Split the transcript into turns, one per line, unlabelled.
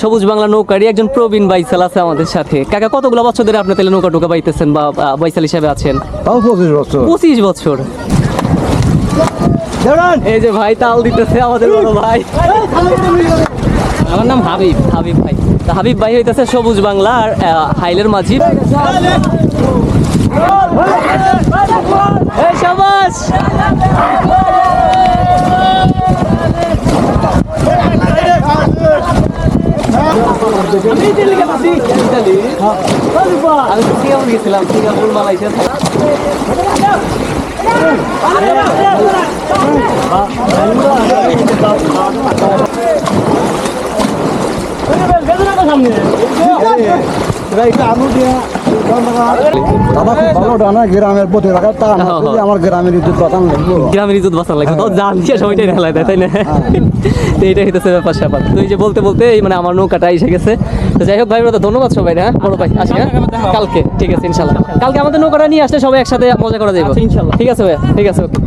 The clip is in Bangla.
সবুজ বাংলা নৌকারই একজন প্রবীণ বাইসাল আছে আমাদের সাথে। কাকা কতগুলো বছর ধরে আপনি তাহলে নৌকা টোকা বাইতেছেন বা বাইসাল হিসেবে আছেন?
তাও পঁচিশ বছর।
পঁচিশ বছর। এই যে ভাই তাল দিতেছে আমাদের বড় ভাই। আমার নাম হাবিব হাবিব ভাই। হাবিব ভাই হইতেছে সবুজ বাংলা আর হাইলের মাঝি এই সবাস আমি সিঙ্গাপুর গেছিলাম সিঙ্গাপুর মালয়েশিয়া
দাদা খুব ভালো ডানা গ্রামের প্রতি রাখার তা না
হ্যাঁ, হ্যাঁ।
আমার গ্রামের ইজ্জত কথা লাগবো।
গ্রামের ইজ্জত বাঁচানো লাগবে। তো জান দিয়ে সবাইটাই ঢালাই দেয় তাই না? তো এইটাই হইতেছে ব্যাপার স্যাপার। তো এই যে বলতে বলতে এই মানে আমার নৌকাটা এসে গেছে। তো যাই হোক ভাই ব্রাদার ধন্যবাদ সবাই হ্যাঁ? বড় ভাই আসি হ্যাঁ? কালকে ঠিক আছে ইনশাল্লাহ। কালকে আমাদের নৌকাটা নিয়ে আসলে সবাই একসাথে মজা করা যাবে ইনশাল্লাহ। ঠিক আছে ভাই ঠিক আছে ওকে।